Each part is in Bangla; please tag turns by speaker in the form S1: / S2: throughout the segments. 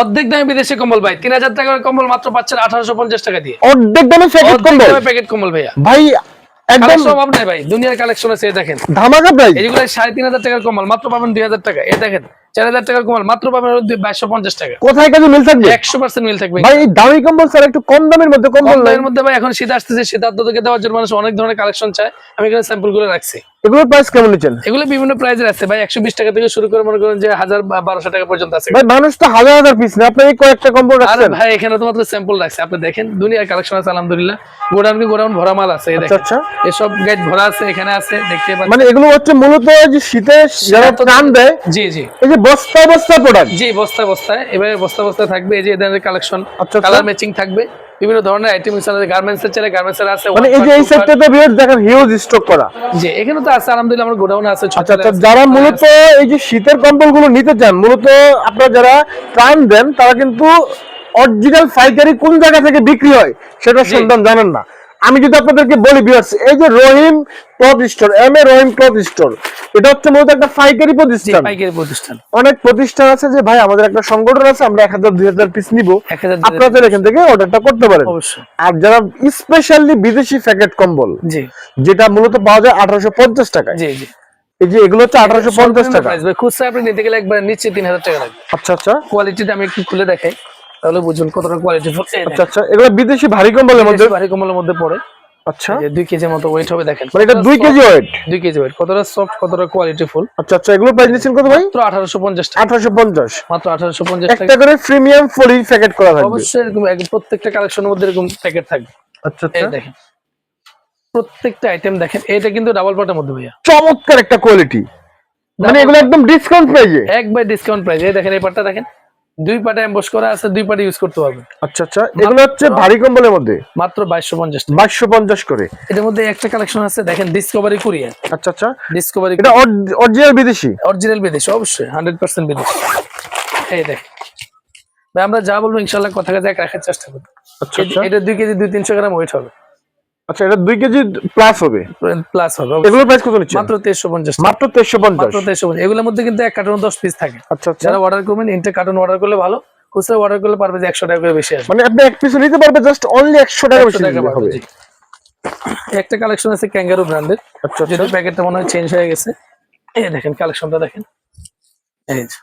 S1: অর্ধেক দামে বিদেশি কম্বল ভাই। তিন হাজার টাকার কম্বল মাত্র পাচ্ছেন আঠারোশো পঞ্চাশ টাকা দিয়ে।
S2: অর্ধেক দামে প্যাকেট কম্বল?
S1: প্যাকেট কম্বল ভাইয়া।
S2: ভাই একদম
S1: কালেকশন নাই ভাই দুনিয়ার কালেকশন আছে দেখেন।
S2: ধামাকা প্রাইস
S1: এইগুলো সাড়ে তিন হাজার টাকার কম্বল মাত্র পাবেন দুই হাজার টাকা। এই দেখেন চার হাজার টাকার কম্বল মাত্র পাবেন বাইশশো পঞ্চাশ টাকা।
S2: কোথায় কাজে মিল থাকবে?
S1: একশো পার্সেন্ট মিল থাকবে।
S2: ভাই দামি কম্বল স্যার একটু কম দামের মধ্যে
S1: মধ্যে ভাই এখন শীত আসতেছে থেকে দেওয়ার জন্য মানুষ অনেক ধরনের কালেকশন চায়। আমি এখানে স্যাম্পলগুলো রাখছি।
S2: এগুলোর প্রাইস কেমন নিচ্ছেন?
S1: এগুলো বিভিন্ন প্রাইজের আছে। ভাই একশো বিশ টাকা থেকে শুরু করে মনে করেন যে টাকা পর্যন্ত আছে।
S2: ভাই মানুষ তো হাজার হাজার পিস না আপনি কয়েকটা
S1: আরে
S2: রাখছেন?
S1: ভাই এখানে তো মাত্র স্যাম্পল রাখছে। আপনি দেখেন দুনিয়ার কালেকশন আছে আলহামদুলিল্লাহ। গোডাউন গোডাউন ভরা মাল আছে
S2: আচ্ছা
S1: দেখেন।
S2: আচ্ছা।
S1: এসব গাইড ভরা আছে এখানে আছে দেখতে পাচ্ছেন।
S2: মানে এগুলো হচ্ছে মূলত যে শীতে যারা প্রাণ দেয়
S1: জি জি।
S2: এই যে বস্তা বস্তা প্রোডাক্ট
S1: জি বস্তা বস্তায় এবারে বস্তা বস্তায় থাকবে এই যে এদের কালেকশন। কালার ম্যাচিং থাকবে। বিভিন্ন ধরনের আইটেম আছে গার্মেন্টস এর চাইলে গার্মেন্টস এর আছে
S2: মানে এই যে এই সেক্টরটা বিয়ার দেখেন হিউজ স্টক করা।
S1: জি এখানে তো আছে আলহামদুলিল্লাহ আমার গোডাউন আছে
S2: আচ্ছা আচ্ছা যারা মূলত এই যে শীতের কম্বলগুলো নিতে চান মূলত আপনারা যারা প্রাণ দেন তারা কিন্তু অরিজিনাল পাইকারি কোন জায়গা থেকে বিক্রি হয় সেটা। সন্ধান জানেন না। আমি যদি আপনাদেরকে বলি বিয়ার্স এই যে Rahim cloth store M A Rahim cloth store এটা হচ্ছে মূলত একটা পাইকারি প্রতিষ্ঠান।
S1: পাইকারি প্রতিষ্ঠান।
S2: অনেক প্রতিষ্ঠান আছে যে ভাই আমাদের একটা সংগঠন আছে আমরা এক হাজার দুই হাজার পিস নিব। আপনাদের এখান থেকে অর্ডারটা করতে পারেন।
S1: অবশ্যই।
S2: আর যারা স্পেশালি বিদেশি প্যাকেট কম্বল
S1: জি।
S2: যেটা মূলত পাওয়া যায় আঠারোশো পঞ্চাশ টাকায়।
S1: জি জি।
S2: এই যে এগুলো হচ্ছে আঠারোশো পঞ্চাশ টাকা।
S1: প্রাইস ভাই খুচরা আপনি নিতে গেলে একবার নিচে তিন হাজার টাকা লাগবে।
S2: আচ্ছা আচ্ছা।
S1: কোয়ালিটিটা আমি একটু খুলে দেখাই। তাহলে বুঝুন কতটা কোয়ালিটি ফুল
S2: আচ্ছা আচ্ছা এগুলো বিদেশি ভারী কম্বলের মধ্যে?
S1: ভারী কম্বলের মধ্যে পড়ে।
S2: আচ্ছা।
S1: এই যে দুই কেজির মতো ওয়েট হবে দেখেন।
S2: মানে এটা দুই কেজি ওয়েট
S1: দুই কেজি ওয়েট কতটা সফট কতটা কোয়ালিটি ফুল
S2: আচ্ছা আচ্ছা এগুলো প্রাইস নিচ্ছেন কত ভাই?
S1: মাত্র আঠারোশো পঞ্চাশ টাকা।
S2: আঠারোশো পঞ্চাশ।
S1: মাত্র আঠারোশো পঞ্চাশ
S2: একটা করে প্রিমিয়াম ফলি প্যাকেট করা থাকবে।
S1: অবশ্যই এরকম প্রত্যেকটা কালেকশনের মধ্যে এরকম প্যাকেট থাকবে।
S2: আচ্ছা
S1: এই
S2: আচ্ছা।
S1: দেখেন। প্রত্যেকটা আইটেম দেখেন। এটা কিন্তু ডাবল পাটের মধ্যে ভাইয়া।
S2: চমৎকার একটা কোয়ালিটি মানে এগুলো একদম ডিসকাউন্ট প্রাইজে
S1: একবার ডিসকাউন্ট প্রাইস এই দেখেন এই পাটটা দেখেন। দুই পাটে এমবস করা আছে দুই পাটে ইউজ করতে পারবেন।
S2: আচ্ছা আচ্ছা এগুলো হচ্ছে ভারী কম্বলের মধ্যে?
S1: মাত্র বাইশশো পঞ্চাশ টাকা।
S2: বাইশশো পঞ্চাশ করে।
S1: এটার মধ্যে একটা কালেকশন আছে দেখেন ডিসকভারি কুরিয়ার
S2: আচ্ছা আচ্ছা।
S1: ডিসকভারি
S2: এটা অরিজিনাল বিদেশি?
S1: অরিজিনাল বিদেশি অবশ্যই হান্ড্রেড পার্সেন্ট বিদেশি। এই দেখ ভাই আমরা যা বলব ইনশাল্লাহ কথা কাজে এক রাখার চেষ্টা করব।
S2: আচ্ছা আচ্ছা।
S1: এটা দুই কেজি দুই তিনশো গ্রাম ওয়েট হবে।
S2: আচ্ছা এটা দুই কেজি প্লাস হবে?
S1: প্লাস হবে
S2: এগুলোর প্রাইস কত নিচ্ছে
S1: মাত্র তেইশশো পঞ্চাশ
S2: মাত্র তেইশশো পঞ্চাশ।
S1: মাত্র তেইশশো পঞ্চাশ। এগুলোর মধ্যে কিন্তু এক কার্টুন দশ পিস থাকে।
S2: আচ্ছা আচ্ছা।
S1: যারা অর্ডার করবেন ইন্টার কার্টুন অর্ডার করলে ভালো। খুচরা অর্ডার করলে পারবে যে একশো টাকা করে বেশি আসবে।
S2: মানে আপনি এক পিস নিতে পারবে জাস্ট অনলি একশো টাকা বেশি হবে।
S1: একটা কালেকশন আছে ক্যাঙ্গারু ব্র্যান্ডের
S2: আচ্ছা
S1: যদি
S2: আচ্ছা
S1: প্যাকেটটা মনে হয় চেঞ্জ হয়ে গেছে। এই দেখেন কালেকশনটা দেখেন। এই যে।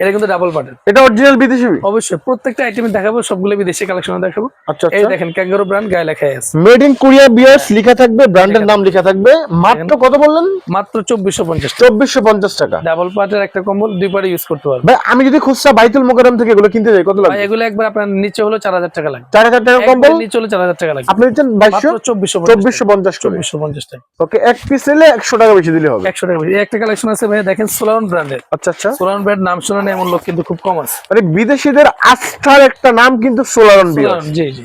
S1: এটা কিন্তু ডাবল পার্টের
S2: এটা অরিজিনাল বিদেশি
S1: অবশ্যই প্রত্যেকটা আইটেম দেখাবো সবগুলো বিদেশি কালেকশন দেখাবো।
S2: আচ্ছা
S1: এই
S2: আচ্ছা
S1: দেখেন ক্যাঙ্গারু ব্র্যান্ড গায়ে লেখা আছে।
S2: মেড ইন কোরিয়া বিয়ার্স লেখা থাকবে ব্র্যান্ডের নাম লেখা থাকবে। মাত্র কত বললেন?
S1: মাত্র চব্বিশশো পঞ্চাশ
S2: চব্বিশশো পঞ্চাশ টাকা।
S1: ডাবল পার্টের একটা কম্বল দুই পার্টে ইউজ করতে পারবে
S2: ভাই আমি যদি খুচরা বাইতুল মোকাররম থেকে এগুলো কিনতে যাই কত লাগবে?
S1: ভাই এগুলো একবার আপনার নিচে হলো চার হাজার টাকা লাগবে।
S2: চার হাজার টাকা কম্বল?
S1: নিচে হলো চার হাজার টাকা লাগবে।
S2: আপনি দিচ্ছেন বাইশশো?
S1: মাত্র চব্বিশশো
S2: চব্বিশশো পঞ্চাশ করে।
S1: চব্বিশশো পঞ্চাশ টাকা।
S2: ওকে এক পিস নিলে একশো টাকা বেশি দিলে হবে।
S1: একশো টাকা বেশি। একটা কালেকশন আছে ভাই দেখেন সোলারন ব্র্যান্ডের
S2: আচ্ছা আচ্ছা।
S1: সোলারন ব্র্যান্ড নাম শোনা নেই এমন লোক কিন্তু খুব কম আছে।
S2: মানে বিদেশিদের আস্থার একটা নাম কিন্তু সোলারন বিয়ার
S1: সোলারন জি জি।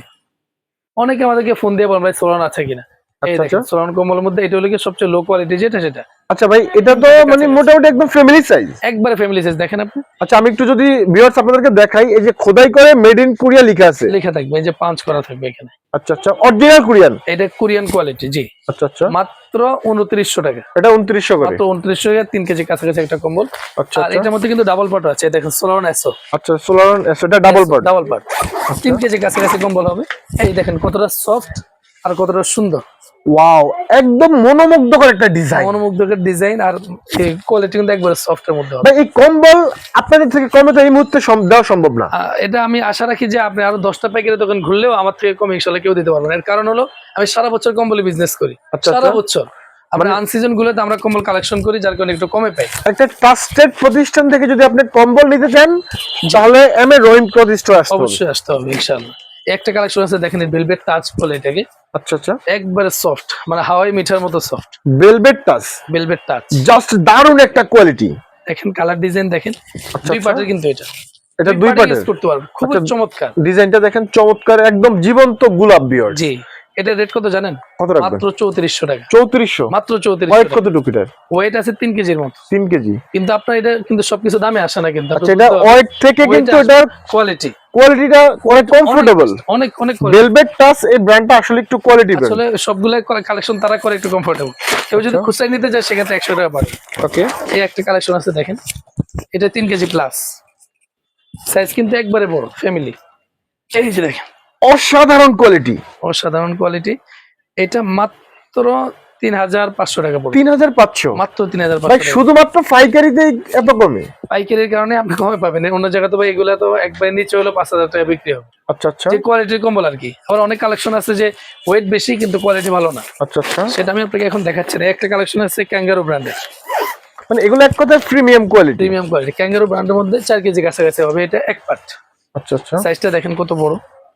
S1: অনেকে আমাদেরকে ফোন দিয়ে বলেন ভাই সোলারন আছে কিনা? এই
S2: আচ্ছা,
S1: দেখেন
S2: আচ্ছা।
S1: কম্বলের মধ্যে এটা হলো কি সবচেয়ে লো কোয়ালিটি যেটা সেটা।
S2: আচ্ছা ভাই এটা তো মানে মোটামুটি একদম ফ্যামিলি সাইজ
S1: একবারে ফ্যামিলি সাইজ দেখেন আপনি।
S2: আচ্ছা আমি একটু যদি ভিউয়ার্স আপনাদেরকে দেখাই এই যে খোদাই করে মেড ইন কোরিয়া লেখা আছে।
S1: লেখা থাকবে এই যে পাঁচ করা থাকবে এখানে।
S2: আচ্ছা আচ্ছা অরিজিনাল কোরিয়ান
S1: এটা কোরিয়ান কোয়ালিটি জি।
S2: আচ্ছা আচ্ছা।
S1: মাত্র উনত্রিশশো টাকা।
S2: এটা উনত্রিশশো করে।
S1: মাত্র টাকা কেজি কাছাকাছি একটা কম্বল।
S2: আচ্ছা
S1: আর
S2: আচ্ছা।
S1: এটার মধ্যে কিন্তু ডাবল পার্ট আছে দেখেন সোলারন এসো
S2: আচ্ছা সোলারন এটা ডাবল পার্ট
S1: ডাবল পার্ট তিন কেজি কাছাকাছি কম্বল হবে। এই দেখেন কতটা সফট আর কতটা সুন্দর।
S2: ওয়াও একদম মনোমুগ্ধকর একটা ডিজাইন
S1: মনোমুগ্ধকের ডিজাইন আর কোয়ালিটি কিন্তু একবারে সফট এর মধ্যে হবে।
S2: ভাই এই কম্বল আপনাদের থেকে কমে তো এই মুহূর্তে দেওয়া সম্ভব না।
S1: এটা আমি আশা রাখি যে আপনি আরও দশটা প্যাকেটের দোকান ঘুরলেও আমার থেকে কম ইনশাল্লাহ কেউ দিতে পারবেন এর কারণ হলো আমি সারা বছর কম্বলে বিজনেস করি।
S2: আচ্ছা,
S1: সারা
S2: আচ্ছা।
S1: বছর। আমরা আনসিজন গুলোতে আমরা কম্বল কালেকশন করি যার কারণে একটু কমে পাই।
S2: একটা ট্রাস্টেড প্রতিষ্ঠান থেকে যদি আপনি কম্বল নিতে চান তাহলে এম এ রহিম হবে।
S1: অবশ্যই আসতে হবে ইনশাল্লাহ। একটা কালেকশন আছে দেখেন ভেলভেট টাচ বলে এটাকে।
S2: আচ্ছা আচ্ছা।
S1: একবারে সফট মানে হাওয়াই মিঠার মতো soft
S2: velvet touch
S1: velvet touch
S2: just দারুণ একটা কোয়ালিটি
S1: দেখেন কালার ডিজাইন দেখেন। দুই পাটের কিন্তু এটা।
S2: এটা দুই
S1: পাটের? করতে পারবেন। খুব
S2: আচ্ছা।
S1: চমৎকার।
S2: ডিজাইনটা দেখেন চমৎকার একদম জীবন্ত গোলাপ বিয়ার
S1: জি। এটা রেট কত জানেন?
S2: কত রাখবেন?
S1: মাত্র চৌত্রিশশো টাকা।
S2: চৌত্রিশশো?
S1: মাত্র চৌত্রিশ
S2: ওয়েট কত টুকিটার
S1: ওয়েট আছে তিন কেজির মতো।
S2: তিন কেজি।
S1: কিন্তু আপনার এটা কিন্তু সবকিছু দামে আসে না কিন্তু।
S2: আচ্ছা এটা ওয়েট থেকে কিন্তু এটার
S1: কোয়ালিটি
S2: কোয়ালিটিটা অনেক কমফোর্টেবল
S1: অনেক অনেক
S2: ভেলভেট টাচ এই ব্র্যান্ডটা আসলে একটু কোয়ালিটি
S1: আসলে সবগুলো কালেকশন তারা করে একটু কমফোর্টেবল কেউ যদি
S2: আচ্ছা।
S1: খুচরা নিতে চায় সেক্ষেত্রে একশো টাকা পাবে
S2: ওকে
S1: এই একটা কালেকশন আছে দেখেন। এটা তিন কেজি প্লাস সাইজ কিন্তু একবারে বড় ফ্যামিলি এই যে দেখেন।
S2: অসাধারণ কোয়ালিটি
S1: অসাধারণ কোয়ালিটি এটা মাত্র তিন হাজার পাঁচশো টাকা পড়বে।
S2: তিন হাজার পাঁচশো?
S1: মাত্র তিন হাজার
S2: ভাই
S1: পাঁচশো
S2: শুধুমাত্র পাইকারিতে এত কমে?
S1: পাইকারির কারণে আপনি কমে পাবেন। অন্য জায়গায় তো ভাই এগুলো তো একবারে নিচে হলো পাঁচ হাজার টাকা বিক্রি হবে।
S2: আচ্ছা আচ্ছা।
S1: যে কোয়ালিটির কম্বল আর কি। আবার অনেক কালেকশন আছে যে ওয়েট বেশি কিন্তু কোয়ালিটি ভালো না।
S2: আচ্ছা আচ্ছা।
S1: সেটা আমি আপনাকে এখন দেখাচ্ছি না। একটা কালেকশন আছে ক্যাঙ্গারো ব্র্যান্ডের
S2: মানে এগুলো এক কথায় premium quality
S1: premium quality kangaroo ব্র্যান্ডের মধ্যে চার কেজি কাছাকাছি হবে। এটা এক পার্ট
S2: আচ্ছা আচ্ছা।
S1: সাইজটা দেখেন কত বড়।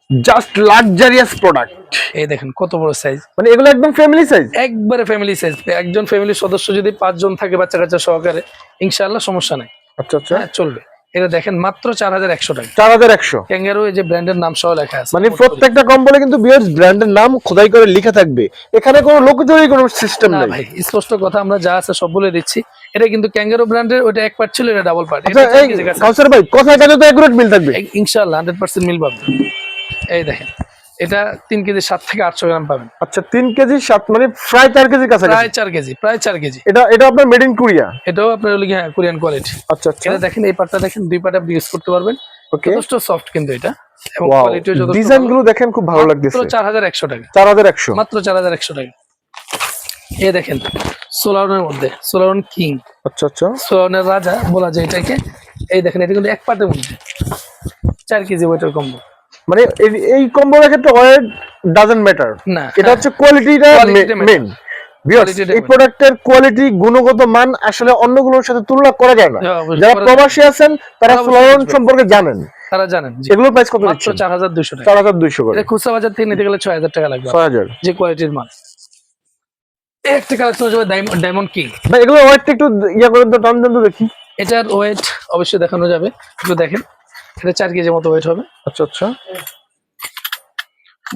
S2: জাস্ট লাক্সারিয়াস প্রোডাক্ট
S1: এই দেখেন কত বড় সাইজ
S2: মানে এগুলো একদম ফ্যামিলি সাইজ
S1: একবারে ফ্যামিলি সাইজ একজন ফ্যামিলির সদস্য যদি পাঁচজন থাকে বাচ্চা কাচ্চা সহকারে ইনশাআল্লাহ সমস্যা নাই।
S2: আচ্ছা আচ্ছা।
S1: হ্যাঁ চলবে। এটা দেখেন মাত্র চার হাজার একশো টাকা।
S2: চার হাজার একশো।
S1: ক্যাঙ্গারো এই যে ব্র্যান্ডের নাম সহ লেখা আছে।
S2: মানে প্রত্যেকটা কম্বলে কিন্তু বিয়ার্স ব্র্যান্ডের নাম খোদাই করে লেখা থাকবে। এখানে কোনো লোকচুরি কোনো সিস্টেম নাই।
S1: ভাই স্পষ্ট কথা আমরা যা আছে সব বলে দিচ্ছি। এটা কিন্তু ক্যাঙ্গারো ব্র্যান্ডের ওটা এক পার্ট ছিল এটা ডাবল পার্ট
S2: আচ্ছা এই কাউসার ভাই কথায় কাজে তো একুরেট মিল থাকবে।
S1: ইনশাআল্লাহ হান্ড্রেড পার্সেন্ট মিল পাবেন এই দেখেন এটা তিন কেজি সাত থেকে আটশো গ্রাম পাবেন।
S2: আচ্ছা তিন কেজি সাত মানে প্রায় চার কেজি কাছে
S1: প্রায় চার কেজি প্রায় চার কেজি।
S2: এটা এটা আপনার মেড ইন কোরিয়া
S1: এটাও আপনার হলো গিয়ে কোরিয়ান কোয়ালিটি
S2: আচ্ছা আচ্ছা।
S1: এটা দেখেন এই পার্টটা দেখেন দুই পার্ট আপনি ইউজ করতে পারবেন। যথেষ্ট সফট কিন্তু এটা এবং কোয়ালিটিও যথেষ্ট
S2: ডিজাইনগুলো দেখেন খুব ভালো লাগতেছে।
S1: চার হাজার একশো টাকা।
S2: চার হাজার একশো।
S1: মাত্র চার হাজার একশো টাকা। এ দেখেন সোলারনের মধ্যে সোলারন কিং।
S2: আচ্ছা আচ্ছা।
S1: সোলারনের রাজা বলা যায় এটাকে। এই দেখেন এটা কিন্তু এক পার্টের মধ্যে। চার কেজি ওয়েটের কম্বো
S2: মানে এই- কম্বোর ক্ষেত্রে ওয়েট ডাজন্ট ম্যাটার
S1: না।
S2: এটা হচ্ছে কোয়ালিটিটা মেন এই। প্রোডাক্টের কোয়ালিটি গুণগত মান আসলে অন্যগুলোর সাথে তুলনা করা যায় না।
S1: হ্যাঁ,
S2: যারা প্রবাসী আছেন তারা ফ্লোরন সম্পর্কে জানেন।
S1: তারা জানেন জি।
S2: এগুলোর প্রাইস কত
S1: মাত্র
S2: দিচ্ছেন?
S1: চার হাজার দুশো টাকা।
S2: চার হাজার দুইশো করে।
S1: এটা খুচরা বাজার থেকে নিতে গেলে ছয় হাজার টাকা লাগবে।
S2: ছয় হাজার।
S1: যে কোয়ালিটির মাল। একটা কালেকশন হচ্ছে ডায়মন্ড কিং
S2: ভাই এগুলো ওয়েটটা একটু ইয়া করে তো টান দেন তো দেখি।
S1: এটার ওয়েট অবশ্যই দেখানো যাবে। একটু দেখেন। এটা চার কেজি মতো ওয়েট হবে।
S2: আচ্ছা আচ্ছা।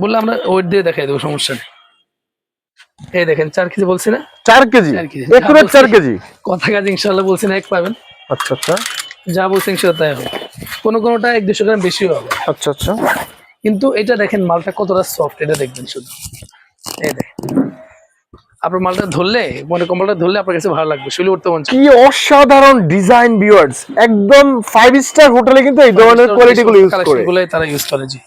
S1: বললে আমরা ওয়েট দিয়ে দেখাই দেবো সমস্যা নেই। এই দেখেন চার কেজি বলছি না?
S2: চার কেজি?
S1: চার কেজি।
S2: একুরেট চার কেজি?
S1: কথা কাজ ইনশাল্লাহ বলছি না এক পাবেন।
S2: আচ্ছা আচ্ছা।
S1: যা বলছি ইনশাল্লাহ তাই হবে। কোনো কোনোটা এক দুশো গ্রাম বেশিও হবে।
S2: আচ্ছা আচ্ছা।
S1: কিন্তু এটা দেখেন মালটা কতটা সফট এটা দেখবেন শুধু। এই দেখেন। আপনার মালটা ধরলে মানে কম্বলটা ধরলে আপনার কাছে ভালো লাগবে শুলে উঠতে মন
S2: কি অসাধারণ ডিজাইন ভিউয়ার্স একদম ফাইভ স্টার হোটেলে কিন্তু এই ধরনের কোয়ালিটি গুলো ইউজ করে।
S1: গুলোই তারা ইউজ করে জি।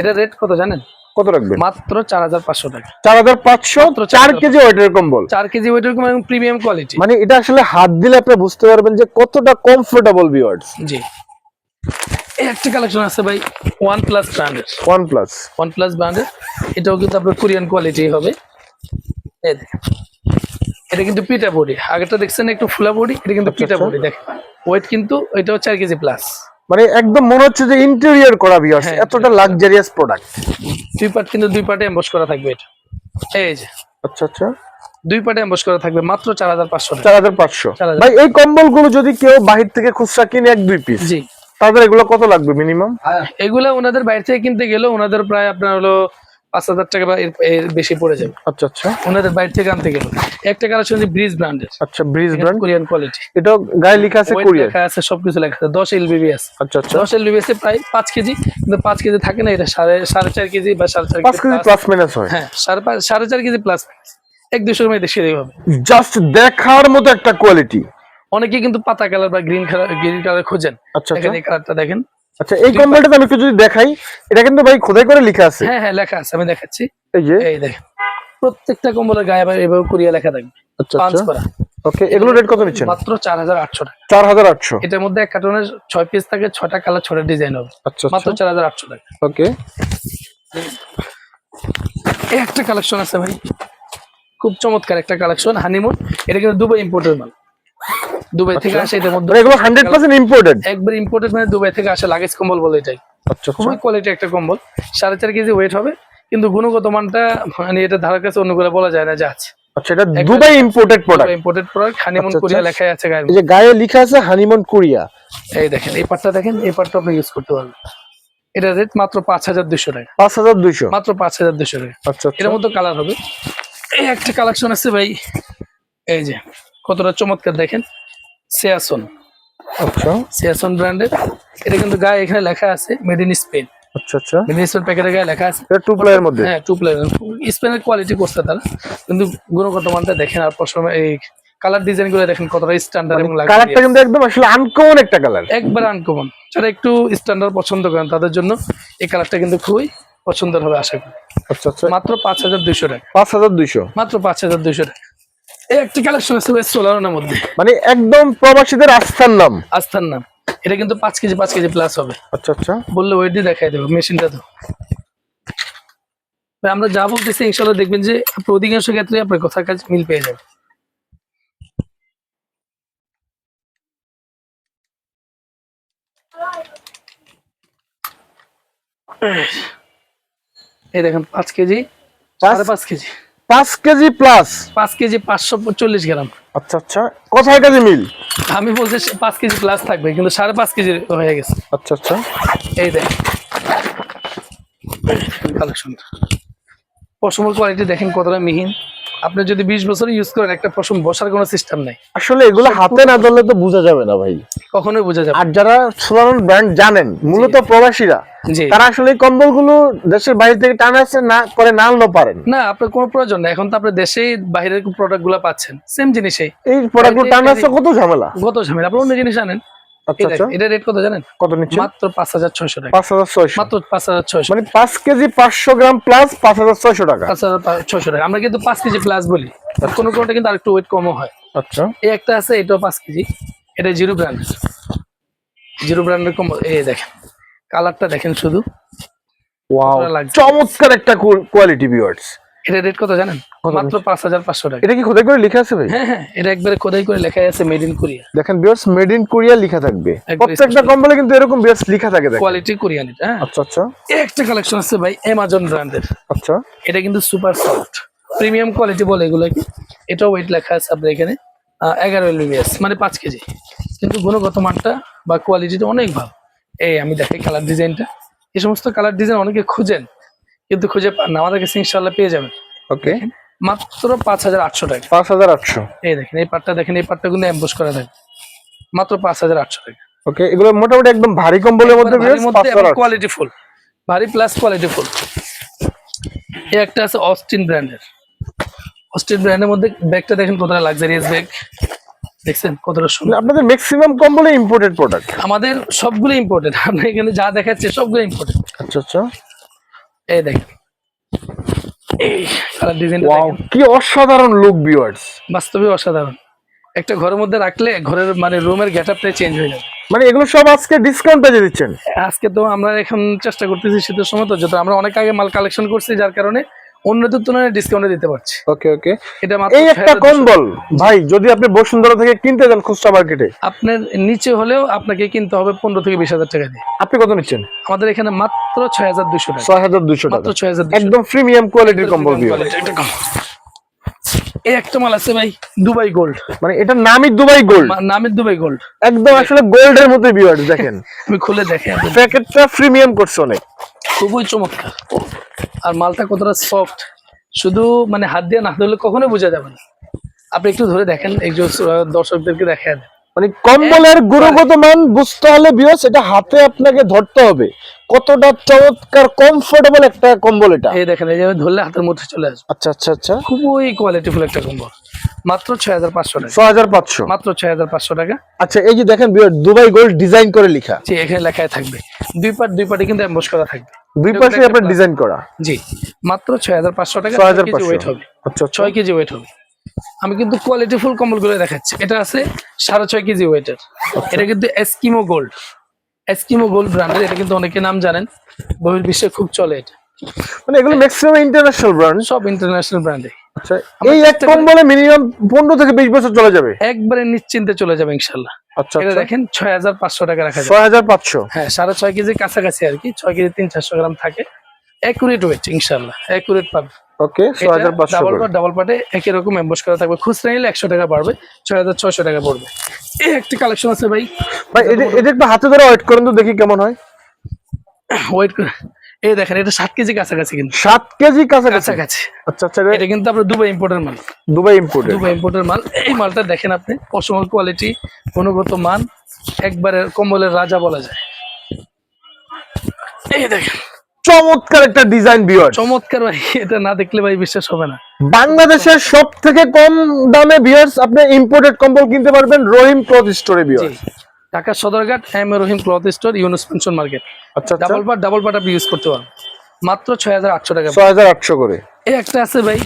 S1: এটা রেট কত জানেন?
S2: কত রাখবেন?
S1: মাত্র চার হাজার পাঁচশো টাকা।
S2: চার হাজার পাঁচশো
S1: মাত্র
S2: চার
S1: 4,500
S2: কেজি ওয়েটের কম্বল।
S1: চার কেজি ওয়েটের এবং প্রিমিয়াম কোয়ালিটি
S2: মানে এটা আসলে হাত দিলে আপনি বুঝতে পারবেন যে কতটা কমফোর্টেবল ভিউয়ার্স
S1: জি। এই একটা কালেকশন আছে ভাই ওয়ান প্লাস ব্র্যান্ডের
S2: ওয়ান প্লাস
S1: ওয়ান প্লাস ব্র্যান্ডের এটাও কিন্তু আপনার কোরিয়ান কোয়ালিটি হবে। এই দেখেন। এটা কিন্তু পিটা বডি। আগেরটা দেখছেন একটু ফুলা বডি? এটা কিন্তু পিটা
S2: আচ্ছা।
S1: বডি দেখেন। ওয়েট কিন্তু এটাও চার কেজি প্লাস
S2: মানে একদম মনে হচ্ছে যে ইন্টেরিয়র করা ভিউয়ার্স
S1: হ্যাঁ,
S2: এতটা লাক্সারিয়াস প্রোডাক্ট
S1: দুই পার্ট কিন্তু দুই পার্টে এম্বস করা থাকবে এটা। এই যে।
S2: আচ্ছা আচ্ছা।
S1: দুই পার্টে এম্বস করা থাকবে মাত্র চার হাজার পাঁচশো টাকা।
S2: চার হাজার পাঁচশো।
S1: 4,500
S2: ভাই এই কম্বলগুলো যদি কেউ বাহির থেকে খুচরা কিনে এক দুই পিস
S1: জি।
S2: তাদের এগুলো কত লাগবে মিনিমাম
S1: এগুলো ওনাদের বাইরে থেকে কিনতে গেলেও ওনাদের প্রায় আপনার হলো পাঁচ হাজার টাকা বা এর বেশি পড়ে যাবে।
S2: আচ্ছা আচ্ছা।
S1: ওনাদের বাইরে থেকে আনতে গেলে। একটা কালেকশন ব্রিজ ব্র্যান্ডের।
S2: আচ্ছা ব্রিজ ব্র্যান্ড?
S1: Korean quality.
S2: এটা গায়ে লেখা আছে কোরিয়ার
S1: লেখা আছে সবকিছু লেখা আছে। দশ এলবিবি আছে।
S2: আচ্ছা আচ্ছা।
S1: দশ এলবিবি আছে প্রায় পাঁচ কেজি কিন্তু পাঁচ কেজি থাকে না এটা সাড়ে সাড়ে চার কেজি বা সাড়ে চার
S2: পাঁচ কেজি প্লাস মাইনাস হয়।
S1: হ্যাঁ সাড়ে পাঁচ সাড়ে চার কেজি প্লাস এক দুশোর মধ্যে সেরে হবে।
S2: জাস্ট দেখার মতো একটা কোয়ালিটি
S1: অনেকে কিন্তু পাতা কালার বা গ্রিন কালার গ্রিন কালার খোঁজেন।
S2: আচ্ছা আচ্ছা।
S1: এই কালারটা দেখেন।
S2: আচ্ছা এই কম্বলটা আমি একটু যদি দেখাই এটা কিন্তু ভাই খোদাই করে লেখা আছে।
S1: হ্যাঁ হ্যাঁ লেখা আছে আমি দেখাচ্ছি।
S2: এই যে।
S1: এই দেখেন প্রত্যেকটা কম্বলের গায়ে এভাবে কোরিয়া লেখা থাকবে।
S2: আচ্ছা
S1: পাঁচ
S2: আচ্ছা ওকে এগুলো রেট কত নিচ্ছেন?
S1: মাত্র চার হাজার আটশো টাকা।
S2: চার হাজার আটশো।
S1: এটার মধ্যে এক কার্টনের ছয় পিস থাকে ছয়টা কালার ছয়টা ডিজাইন হবে।
S2: আচ্ছা
S1: মাত্র
S2: আচ্ছা
S1: হাজার আটশো টাকা।
S2: ওকে।
S1: এই একটা কালেকশন আছে ভাই। খুব চমৎকার একটা কালেকশন হানিমুন এটা কিন্তু দুবাই ইম্পোর্টের মাল। দুবাই থেকে আসে এটার মধ্যে
S2: এগুলো হান্ড্রেড পার্সেন্ট ইম্পোর্টেড
S1: একবার ইম্পোর্টেড মানে দুবাই থেকে আসে লাগেজ কম্বল বলে এটাই।
S2: আচ্ছা আচ্ছা।
S1: খুবই কোয়ালিটি একটা কম্বল। সাড়ে চার কেজি ওয়েট হবে কিন্তু গুণগত মানটা মানে এটা ধারের কাছে অন্য করে বলা যায় না যে আছে।
S2: আচ্ছা এটা Dubai imported product
S1: imported product honeymoon
S2: আচ্ছা,
S1: কোরিয়া
S2: আচ্ছা।
S1: লেখাই আছে
S2: এই যে গায়ে লেখা আছে হানিমন কোরিয়া।
S1: এই দেখেন এই পার্টটা দেখেন এই পার্টটা আপনি ইউজ করতে পারবেন। এটা রেট মাত্র পাঁচ হাজার দুশো টাকা।
S2: পাঁচ হাজার দুইশো।
S1: মাত্র পাঁচ হাজার দুশো টাকা।
S2: আচ্ছা আচ্ছা।
S1: এর মধ্যে কালার হবে। এই একটা কালেকশন আছে ভাই। এই যে কতটা চমৎকার দেখেন। সিয়াসন।
S2: আচ্ছা।
S1: সিয়াসন ব্র্যান্ডের। এটা কিন্তু গায়ে এখানে লেখা আছে মেড ইন স্পেন
S2: আচ্ছা আচ্ছা।
S1: স্পেন প্যাকেটের গায়ে লেখা আছে।
S2: এটা টু মধ্যে?
S1: হ্যাঁ টু প্লেয়ার স্পেনের কোয়ালিটি করছে তারা। কিন্তু গুণগত মানটা দেখেন আর এই কালার ডিজাইনগুলো দেখেন কতটা স্ট্যান্ডার্ড এবং
S2: কালারটা কিন্তু একদম আসলে আনকমন একটা কালার
S1: একবার আনকমন যারা একটু স্ট্যান্ডার্ড পছন্দ করেন তাদের জন্য এই কালারটা কিন্তু খুবই পছন্দের হবে আশা করি।
S2: আচ্ছা আচ্ছা।
S1: মাত্র পাঁচ হাজার দুইশো টাকা।
S2: পাঁচ হাজার দুইশো।
S1: মাত্র পাঁচ হাজার দুইশো টাকা। এই একটি কালেকশন আছে সোলারনের মধ্যে।
S2: মানে একদম প্রবাসীদের আস্থার নাম।
S1: আস্থার নাম। এটা কিন্তু পাঁচ কেজি পাঁচ কেজি প্লাস হবে।
S2: আচ্ছা আচ্ছা।
S1: বললে ওয়েটই দেখাই দেবো মেশিনটা তো। ভাই আমরা যা বলতেছি ইনশাল্লাহ দেখবেন যে আপনি অধিকাংশ ক্ষেত্রে আপনার কথার কাজ মিল পেয়ে যাবেন এই দেখেন পাঁচ কেজি সাড়ে পাঁচ কেজি।
S2: পাঁচ কেজি প্লাস
S1: পাঁচ কেজি পাঁচশো চল্লিশ গ্রাম।
S2: আচ্ছা আচ্ছা। কোথায় কেজি মিল?
S1: আমি বলছি পাঁচ কেজি প্লাস থাকবে কিন্তু সাড়ে পাঁচ কেজি হয়ে গেছে।
S2: আচ্ছা আচ্ছা।
S1: এই দেখ। কালেকশন পশমের কোয়ালিটি দেখেন কতটা মিহিন। আপনি যদি বিশ বছর ইউজ করেন একটা পশম বসার কোনো সিস্টেম নাই।
S2: আসলে এগুলো হাতে না ধরলে তো বোঝা যাবে না ভাই।
S1: কখনোই বোঝা যাবে
S2: আর যারা সোলারন ব্র্যান্ড জানেন মূলত প্রবাসীরা তারা আসলে কম্বলগুলো দেশের বাইরে থেকে টানা আসছে না করে না আনলেও পারেন।
S1: না আপনার কোনো প্রয়োজন নেই। এখন তো আপনি দেশেই বাইরের প্রোডাক্টগুলো পাচ্ছেন। সেম জিনিসই।
S2: এই প্রোডাক্টগুলো
S1: এই-
S2: টানা আসছে কত ঝামেলা।
S1: কত ঝামেলা। আপনি অন্য জিনিস আনেন।
S2: আচ্ছা আচ্ছা।
S1: দেখেন, এটা রেট কত জানেন?
S2: কত নিচ্ছে
S1: মাত্র পাঁচ হাজার ছয়শো টাকা।
S2: পাঁচ হাজার ছয়শো।
S1: মাত্র পাঁচ হাজার ছয়শো
S2: মানে পাঁচ কেজি পাঁচশো গ্রাম প্লাস পাঁচ হাজার ছয়শো টাকা।
S1: পাঁচ হাজার ছয়শো টাকা। আমরা কিন্তু পাঁচ কেজি প্লাস বলি। কোনো কোনোটা কিন্তু আরেকটু ওয়েট কমও হয়।
S2: আচ্ছা।
S1: এই একটা আছে এটাও পাঁচ কেজি। এটা জিরো ব্র্যান্ড জিরো ব্র্যান্ডের কম এই দেখেন। কালারটা দেখেন শুধু।
S2: ওয়াও চমৎকার একটা কোয়ালিটি ভিউয়ার্স
S1: এটা রেট কত জানেন? মাত্র পাঁচ হাজার পাঁচশো টাকা।
S2: এটা কি খোদাই করে লেখা আছে ভাই?
S1: হ্যাঁ হ্যাঁ এটা একবারে খোদাই করে লেখা আছে মেড ইন কোরিয়া
S2: দেখেন ভিউয়ার্স মেড ইন কোরিয়া লেখা থাকবে। প্রত্যেকটা কম্বলে কিন্তু এরকম ভিউয়ার্স লেখা থাকে
S1: কোয়ালিটি কোরিয়ান এটা হ্যাঁ।
S2: আচ্ছা আচ্ছা।
S1: একটা কালেকশন আছে ভাই অ্যামাজন ব্র্যান্ডের
S2: আচ্ছা।
S1: এটা কিন্তু সুপার সফট প্রিমিয়াম কোয়ালিটি বলে এগুলো। কি এটাও ওয়েট লেখা আছে আপনার এখানে। এগারো এলবিএস মানে পাঁচ কেজি। কিন্তু গুণগত মানটা বা কোয়ালিটিটা অনেক ভালো। এই আমি দেখাই কালার ডিজাইনটা এই সমস্ত কালার ডিজাইন অনেকে খুঁজেন কিন্তু খুঁজে পান না। আমাদের কাছে ইনশাল্লাহ পেয়ে যাবেন।
S2: ওকে
S1: মাত্র পাঁচ হাজার আটশো টাকা।
S2: পাঁচ হাজার আটশো।
S1: এই দেখেন এই পাটটা দেখেন এই পাটটা কিন্তু অ্যাম্বুশ করা থাকে মাত্র পাঁচ হাজার আটশো টাকা।
S2: ওকে এগুলো মোটামুটি একদম ভারী কম্বলের মধ্যে
S1: কোয়ালিটি ফুল ভারী প্লাস কোয়ালিটি ফুল এই একটা আছে অস্টিন ব্র্যান্ডের অস্টিন ব্র্যান্ডের মধ্যে ব্যাগটা দেখেন কতটা লাক্সারিয়াস ব্যাগ দেখছেন কতটা সুন্দর।
S2: আপনাদের ম্যাক্সিমাম কম্বলে ইম্পোর্টেড প্রোডাক্ট
S1: আমাদের সবগুলো ইম্পোর্টেড আমরা এখানে যা দেখাচ্ছে সবগুলো ইম্পোর্টেড
S2: আচ্ছা আচ্ছা।
S1: এই দেখেন। এই কালার ডিজাইনটা
S2: কি অসাধারণ লুক ভিউয়ার্স
S1: বাস্তবে অসাধারণ। একটা ঘরের মধ্যে রাখলে ঘরের মানে রুমের গেট আপটাই চেঞ্জ হয়ে যাবে।
S2: মানে এগুলো সব আজকে ডিসকাউন্ট পেয়ে দিচ্ছেন?
S1: আজকে তো আমরা এখন চেষ্টা করতেছি শীতের সময় তো যেটা আমরা অনেক আগে মাল কালেকশন করছি যার কারণে অন্যদের তুলনায় ডিসকাউন্টে দিতে পারছি।
S2: ওকে ওকে।
S1: এটা মাত্র
S2: এই একটা
S1: 6200
S2: কম্বল ভাই যদি আপনি বসুন্ধরা থেকে কিনতে যান খুচরা মার্কেটে
S1: আপনার নিচে হলেও আপনাকে কিনতে হবে পনেরো থেকে বিশ হাজার টাকা দিয়ে।
S2: আপনি কত নিচ্ছেন?
S1: আমাদের এখানে মাত্র ছয় হাজার দুশো টাকা।
S2: ছয় হাজার দুশো
S1: মাত্র ছয় হাজার
S2: একদম প্রিমিয়াম কোয়ালিটির কম্বল ভিউয়ার্স
S1: এই একটা মাল আছে ভাই দুবাই গোল্ড।
S2: মানে এটা নামই দুবাই গোল্ড।
S1: নামের দুবাই গোল্ড।
S2: একদম আসলে গোল্ডের মতো ভিউয়ার্স দেখেন।
S1: আমি খুলে দেখে। আপনাদের।
S2: প্যাকেটটা প্রিমিয়াম করছে অনেক।
S1: খুবই চমৎকার। আর মালটা কতটা সফট শুধু মানে হাত দিয়ে না ধরলে কখনোই বোঝা যাবে না। আপনি একটু ধরে দেখেন একজন দর্শকদেরকে দেখা দেন।
S2: মানে কম্বলের গুণগত মান বুঝতে হলে ভিউয়ার্স এটা হাতে আপনাকে ধরতে হবে। কতটা চমৎকার কমফোর্টেবল একটা কম্বল এটা।
S1: এই দেখেন এই যে ধরলে হাতের মধ্যে চলে আসবে।
S2: আচ্ছা আচ্ছা আচ্ছা।
S1: খুবই কোয়ালিটিফুল একটা কম্বল। মাত্র ছয় হাজার পাঁচশো টাকা।
S2: ছয় হাজার পাঁচশো।
S1: মাত্র ছয় হাজার পাঁচশো টাকা।
S2: আচ্ছা এই যে দেখেন ভিউয়ার্স দুবাই গোল্ড ডিজাইন করে লেখা।
S1: জি এখানে লেখায় থাকবে। দুই পার্ট দুই পার্টে কিন্তু অ্যাম্বস করা থাকবে।
S2: দুই পাশে আপনার। ডিজাইন করা।
S1: জি মাত্র ছয় হাজার পাঁচশো টাকা
S2: ছয় হাজার
S1: ওয়েট হবে।
S2: আচ্ছা আচ্ছা।
S1: ছয় কেজি ওয়েট হবে। আমি কিন্তু কোয়ালিটি ফুল কম্বলগুলো দেখাচ্ছি। এটা আছে সাড়ে ছয় কেজি ওয়েটের এটা কিন্তু এসকিমো গোল্ড এসকিমো গোল্ড ব্র্যান্ডের এটা কিন্তু অনেকে নাম জানেন। বহির্বিশ্বে খুব চলে এটা।
S2: মানে এগুলো ম্যাক্সিমাম ইন্টারন্যাশনাল ব্র্যান্ড
S1: সব ইন্টারন্যাশনাল ব্র্যান্ডে
S2: আচ্ছা এই এক কম্বলে মিনিমাম পনেরো থেকে বিশ বছর চলে যাবে?
S1: একবারে নিশ্চিন্তে চলে যাবে ইনশাল্লাহ।
S2: আচ্ছা
S1: এটা
S2: আচ্ছা।
S1: দেখেন ছয় হাজার পাঁচশো টাকা রাখা
S2: ছয় হাজার পাঁচশো?
S1: হ্যাঁ সাড়ে ছয় কেজি কাছাকাছি আর কি ছয় কেজি তিন চারশো গ্রাম থাকে। অ্যাকুরেট ওয়েট ইনশাল্লাহ অ্যাকুরেট পাবে।
S2: ওকে ছয় হাজার পাঁচশো
S1: ডাবল ডাবল পার্টে একই রকম এম্বস করা থাকবে। খুচরা নিলে একশো টাকা বাড়বে ছয় হাজার ছয়শো টাকা পড়বে। এই একটা কালেকশন আছে ভাই।
S2: ভাই এটা একটু হাতে ধরে ওয়েট করেন তো দেখি কেমন হয়।
S1: ওয়েট করে। এই দেখেন এটা সাত কেজি কাছাকাছি কিন্তু।
S2: সাত কেজি কাছাকাছি? আচ্ছা আচ্ছা এটা
S1: কিন্তু আপনার দুবাই ইম্পোর্টের মাল।
S2: দুবাই ইম্পোর্টেড
S1: দুবাই ইম্পোর্টের মাল। এই মালটা দেখেন আপনি পশমের কোয়ালিটি গুণগত মান একবারে কম্বলের রাজা বলা যায়। এই দেখেন।
S2: চমৎকার একটা ডিজাইন বিয়ার্স
S1: চমৎকার ভাই এটা না দেখলে ভাই বিশ্বাস হবে না।
S2: বাংলাদেশের সব থেকে কম দামে বিয়ার্স আপনি ইম্পোর্টেড কম্বল কিনতে পারবেন রহিম ক্লথ স্টোরে viewers
S1: Dhaka Sadarghat M Rahim cloth store Yunus pension market.
S2: আচ্ছা আচ্ছা।
S1: ডাবল পাট ডাবল পাট আপনি ইউজ করতে পারেন মাত্র ছয় হাজার আটশো টাকা।
S2: ছয় হাজার আটশো করে।
S1: এই একটা আছে ভাই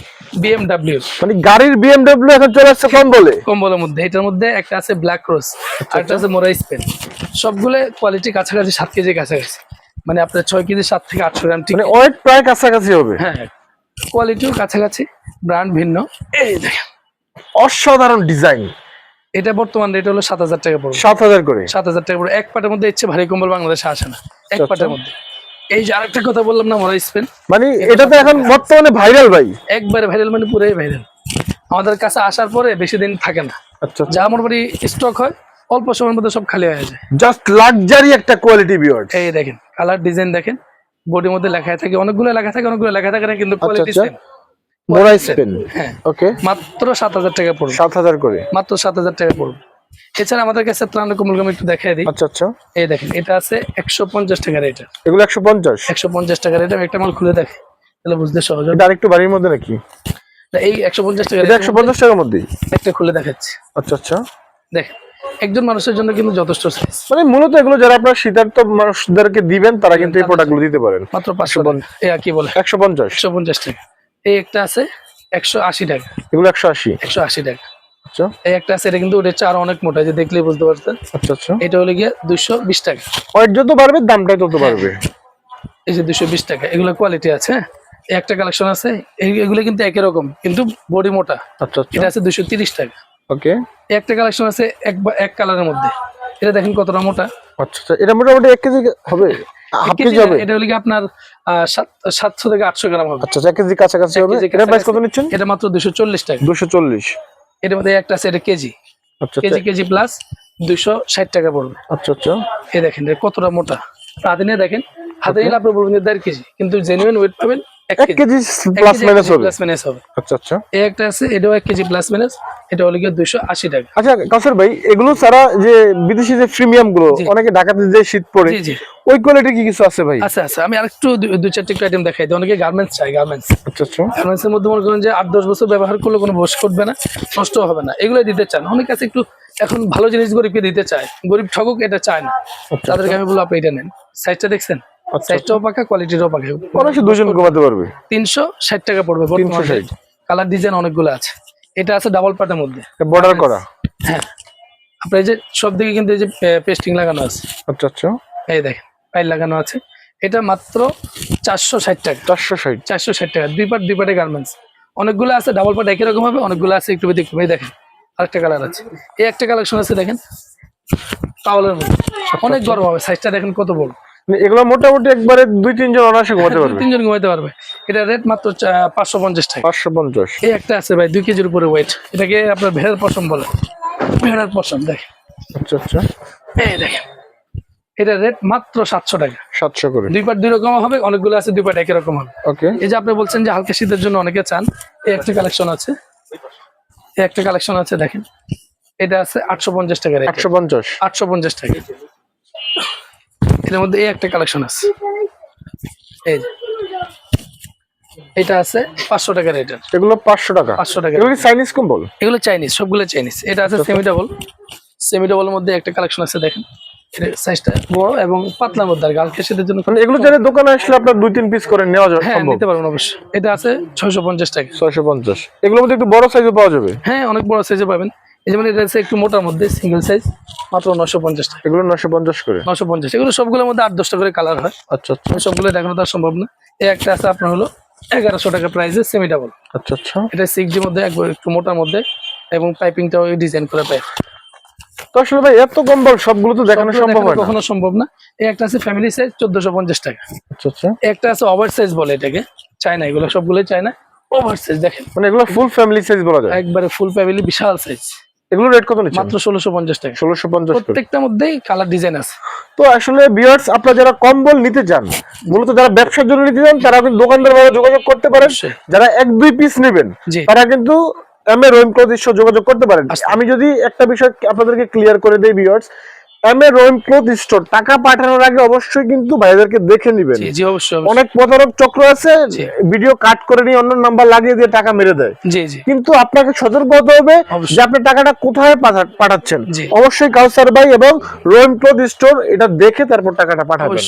S1: বিএমডাব্লিউ
S2: মানে গাড়ির বিএমডব্লিউ এখন চলে আসছে কম্বলে?
S1: কম্বলের মধ্যে এটার মধ্যে একটা আছে ব্ল্যাক রোজ আর একটা আছে মোরাইস পেন সবগুলো কোয়ালিটি কাছাকাছি সাত কেজি কাছাকাছি। মানে আপনার ছয় কেজি সাত থেকে আটশো গ্রাম ঠিক
S2: মানে ওয়েট প্রায় কাছাকাছি হবে।
S1: হ্যাঁ কোয়ালিটিও কাছাকাছি ব্র্যান্ড ভিন্ন। এই দেখেন।
S2: অসাধারণ ডিজাইন।
S1: এটা বর্তমান রেট হলো সাত হাজার টাকা পড়বে।
S2: সাত হাজার করে?
S1: সাত হাজার টাকা পড়বে। এক পাটের মধ্যে ইচ্ছে ভারী কম্বল বাংলাদেশে আসে না। এক
S2: আচ্ছা,
S1: পাটের
S2: আচ্ছা।
S1: মধ্যে। এই যে আরেকটা কথা বললাম না মোরাইস পেন
S2: মানে এটা তো এখন বর্তমানে ভাইরাল ভাই।
S1: একবারে ভাইরাল মানে পুরোই ভাইরাল আমাদের কাছে আসার পরে বেশি দিন থাকে না।
S2: আচ্ছা
S1: যা মোটামুটি স্টক হয় অল্প সময়ের মধ্যে সব খালি হয়ে যায়।
S2: জাস্ট লাক্সারি একটা কোয়ালিটি বিয়ার্ড
S1: এই দেখেন কালার ডিজাইন দেখেন। বডির মধ্যে লেখা থাকে অনেকগুলো লেখা থাকে অনেকগুলো লেখা থাকে না কিন্তু কোয়ালিটি
S2: আচ্ছা।
S1: সেম
S2: মোরাইস পেন
S1: হ্যাঁ।
S2: ওকে।
S1: মাত্র সাত হাজার টাকা পড়বে।
S2: সাত হাজার করে।
S1: মাত্র সাত হাজার টাকা পড়বে। এছাড়া আমাদের কাছে ত্রাণ কমলগম একটু দেখাই দিই।
S2: আচ্ছা আচ্ছা।
S1: এই দেখেন এটা আছে একশো পঞ্চাশ টাকা রেটের
S2: এগুলো একশো পঞ্চাশ?
S1: একশো পঞ্চাশ টাকা রেটের একটা মাল খুলে দেখে। তাহলে বুঝতে সহজ হবে।
S2: আরেকটু বাড়ির মধ্যে নাকি?
S1: এই একশো পঞ্চাশ টাকা
S2: একশো পঞ্চাশ টাকার মধ্যেই?
S1: একটা খুলে দেখাচ্ছি।
S2: আচ্ছা আচ্ছা।
S1: দেখেন একজন মানুষের জন্য কিন্তু যথেষ্ট
S2: মানে মূলত এগুলো যারা আপনার শীতার্থ মানুষদেরকে দিবেন তারা কিন্তু এই প্রোডাক্টগুলো দিতে পারেন।
S1: মাত্র পাঁচশো কি বলে?
S2: একশো পঞ্চাশ।
S1: একশো পঞ্চাশ টাকা। এই একটা আছে একশো আশি টাকা।
S2: এগুলো একশো আশি?
S1: একশো আশি টাকা।
S2: আচ্ছা।
S1: এই একটা আছে এটা কিন্তু ওটা চার অনেক মোটা যে দেখলেই বুঝতে পারছেন।
S2: আচ্ছা আচ্ছা।
S1: এটা হলো গিয়ে দুশো বিশ টাকা।
S2: ওয়েট যত বাড়বে দামটাই তত বাড়বে।
S1: এই যে দুশো বিশ টাকা এগুলো কোয়ালিটি আছে হ্যাঁ? একটা কালেকশন আছে এগুলো কিন্তু একই রকম কিন্তু বডি মোটা।
S2: আচ্ছা
S1: এটা আছে দুশো তিরিশ টাকা।
S2: ওকে।
S1: একটা কালেকশন আছে এক এক কালারের মধ্যে। এটা দেখেন কতটা মোটা।
S2: আচ্ছা আচ্ছা। এটা মোটামুটি এক কেজি হবে? হাফ কেজি হবে?
S1: এটা হলো কি আপনার আহ, সাত- সাতশো থেকে আটশো গ্রাম হবে।
S2: আচ্ছা আচ্ছা, কেজি কাছাকাছি হবে। এটা প্রাইস কত নিচ্ছেন?
S1: এটা মাত্র দুশো চল্লিশ টাকা।
S2: দুশো চল্লিশ।
S1: এটার মধ্যে একটা আছে এটা কেজি।
S2: আচ্ছা
S1: কেজি
S2: আচ্ছা।
S1: কেজি প্লাস দুশো ষাট টাকা পড়বে।
S2: আচ্ছা আচ্ছা।
S1: এই দেখেন কতটা মোটা। হাতে নিয়ে দেখেন হাতে নিলে আপনি বলবেন দেড় কেজি কিন্তু জেনুইন ওয়েট পাবেন এক
S2: এক কেজি। প্লাস মাইনাস হবে।
S1: প্লাস মাইনাস হবে।
S2: আচ্ছা আচ্ছা।
S1: এই একটা আছে এটাও এক কেজি প্লাস মাইনাস এটা হলো গিয়ে দুশো আশি টাকা।
S2: আচ্ছা কাসর ভাই এগুলো ছাড়া যে বিদেশি যে
S1: প্রিমিয়ামগুলো
S2: অনেকে ঢাকাতে যে শীত পড়ে
S1: জি জি।
S2: ওই কোয়ালিটি কি কিছু আছে ভাই?
S1: আচ্ছা আচ্ছা আমি আরেকটু দু- দু চারটে একটু আইটেম দেখাই দিই। অনেকে গার্মেন্টস চাই গার্মেন্টস
S2: আচ্ছা আচ্ছা।
S1: গার্মেন্টস এর মধ্যে মনে করেন যে আট দশ বছর ব্যবহার করলে কোনো বস করবে না নষ্ট হবে না। এগুলো দিতে চান। অনেক কাছে একটু এখন ভালো জিনিস গরিবকে দিতে চায়। গরিব ঠকুক এটা চায় না। তাদেরকে আমি বলব আপনি এটা নেন। সাইজটা দেখছেন? সাইজটাও পাকা কোয়ালিটিটাও পাকা।
S2: অনেক দুজন ঘুমাতে পারবে।
S1: তিনশো ষাট টাকা পড়বে বর্তমানে।
S2: 360
S1: কালার ডিজাইন অনেকগুলো আছে। এটা আছে ডাবল পাটের মধ্যে।
S2: বর্ডার করা।
S1: হ্যাঁ। আপনার এই যে সব দিকে কিন্তু এই যে পেস্টিং লাগানো আছে।
S2: আচ্ছা আচ্ছা।
S1: এই দেখেন পাইল লাগানো আছে। এটা মাত্র চারশো ষাট টাকা।
S2: চারশো ষাট।
S1: চারশো ষাট টাকা। দুই পাট দুই পাটে গার্মেন্টস অনেকগুলো আছে ডাবল পাট একই রকম হবে অনেকগুলো আছে একটু ব্যতিক্রম এই দেখেন আরেকটা কালার আছে। এই একটা কালেকশন আছে দেখেন মধ্যে। অনেক গরম হবে সাইজটা দেখেন কত বড়।
S2: এগুলো মোটামুটি একবারে দুই তিনজন অনায়াসে ঘুমাতে পারবে।
S1: তিনজন ঘুমাইতে পারবে। এটা রেট মাত্র পাঁচশো পঞ্চাশ টাকা।
S2: পাঁচশো পঞ্চাশ।
S1: এই একটা আছে ভাই দুই কেজির উপরে ওয়েট এটাকে আপনার ভেড়ার পশম বলে। ভেড়ার পশম দেখেন।
S2: আচ্ছা আচ্ছা।
S1: এই দেখেন। এটা রেট মাত্র সাতশো টাকা।
S2: সাতশো করে।
S1: দুই পাট দুই রকম হবে অনেকগুলো আছে দুই পাট একই রকম হবে।
S2: ওকে।
S1: এই যে আপনি বলছেন যে হালকা শীতের জন্য অনেকে চান এই একটা কালেকশন আছে। এই একটা কালেকশন আছে দেখেন। এটা আছে আটশো পঞ্চাশ টাকা
S2: একশো পঞ্চাশ।
S1: আটশো পঞ্চাশ টাকা। এর মধ্যে এই একটা কালেকশন আছে। এই এটা আছে পাঁচশো টাকা রেটের
S2: এগুলো পাঁচশো টাকা।
S1: পাঁচশো টাকা
S2: এগুলো চাইনিজ কম্বল
S1: এগুলো চাইনিজ সবগুলো চাইনিজ এটা আছে সেমি ডাবল সেমি ডাবলের মধ্যে একটা কালেকশন আছে দেখেন। সাইজটা বড় এবং পাতলার মধ্যে আর কি হালকা জন্য
S2: মানে এগুলো যারা দোকানে আসলে আপনার দুই তিন পিস করে নেওয়া যাবে
S1: হ্যাঁ নিতে পারবেন অবশ্যই। এটা আছে ছয়শো পঞ্চাশ টাকা।
S2: ছয়শো পঞ্চাশ। এগুলোর মধ্যে একটু বড় সাইজও পাওয়া যাবে।
S1: হ্যাঁ অনেক বড় সাইজে পাবেন। এই যেমন এটা আছে একটু মোটার মধ্যে সিঙ্গেল সাইজ মাত্র নশো পঞ্চাশ টাকা।
S2: এগুলো নশো পঞ্চাশ করে?
S1: নশো পঞ্চাশ। এগুলো সবগুলোর মধ্যে আট দশটা করে কালার হয়।
S2: আচ্ছা আচ্ছা।
S1: সবগুলো দেখানো তার সম্ভব না। এই একটা আছে আপনার হলো এগারোশো টাকা প্রাইসে সেমি ডাবল
S2: আচ্ছা আচ্ছা।
S1: এটা সিক্স জির মধ্যে একবার একটু মোটার মধ্যে এবং পাইপিংটাও ডিজাইন করে পাই
S2: তো আসলে ভাই এত কম্বল সবগুলো তো দেখানো সম্ভব হয়
S1: কখনো সম্ভব না। এই একটা আছে ফ্যামিলি সাইজ চোদ্দশো পঞ্চাশ টাকা।
S2: আচ্ছা আচ্ছা।
S1: একটা আছে ওভার সাইজ বলে এটাকে। চায়না এগুলো সবগুলোই চায়না ওভার সাইজ দেখেন।
S2: মানে এগুলো ফুল ফ্যামিলি সাইজ বলা যায়?
S1: একবারে ফুল ফ্যামিলি বিশাল সাইজ
S2: এগুলো রেট কত নিচ্ছে
S1: মাত্র ষোলোশো পঞ্চাশ টাকা। প্রত্যেকটার মধ্যেই কালার ডিজাইন আছে।
S2: তো আসলে আপনারা যারা কম্বল নিতে চান মূলত যারা ব্যবসার জন্য নিতে চান তারা কিন্তু দোকানদার ভাবে যোগাযোগ করতে পারেন। যারা এক দুই পিস নেবেন তারা কিন্তু এম এ রহিম ক্লথ যোগাযোগ করতে পারেন।
S1: আচ্ছা।
S2: আমি যদি একটা বিষয় আপনাদেরকে ক্লিয়ার করে দেই বিয়ার্স M A Rahim cloth store টাকা পাঠানোর আগে অবশ্যই কিন্তু ভাইদেরকে দেখে নিবেন।
S1: জি অবশ্যই।
S2: অনেক প্রতারক চক্র আছে ভিডিও কাট করে নিয়ে অন্য নাম্বার লাগিয়ে দিয়ে টাকা মেরে দেয়।
S1: জি জি।
S2: কিন্তু আপনাকে সতর্ক হতে হবে যে আপনি টাকাটা কোথায় পাঠাচ্ছেন। অবশ্যই কাউসার ভাই এবং রহিম ক্লোথ স্টোর এটা দেখে তারপর টাকাটা পাঠাবেন।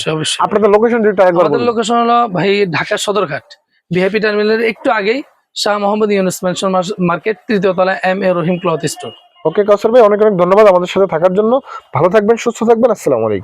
S2: আপনাদের লোকেশন
S1: আমাদের লোকেশন হলো ভাই ঢাকা সদরঘাট ভিআইপি টার্মিনালের একটু আগেই শাহ মোহাম্মদ ইউনুস মেনশন মার্কেট তৃতীয় তলা M A Rahim cloth store
S2: okay Kawsar ভাই, অনেক অনেক ধন্যবাদ আমাদের সাথে থাকার জন্য। ভালো থাকবেন, সুস্থ থাকবেন, আসসালামু আলাইকুম।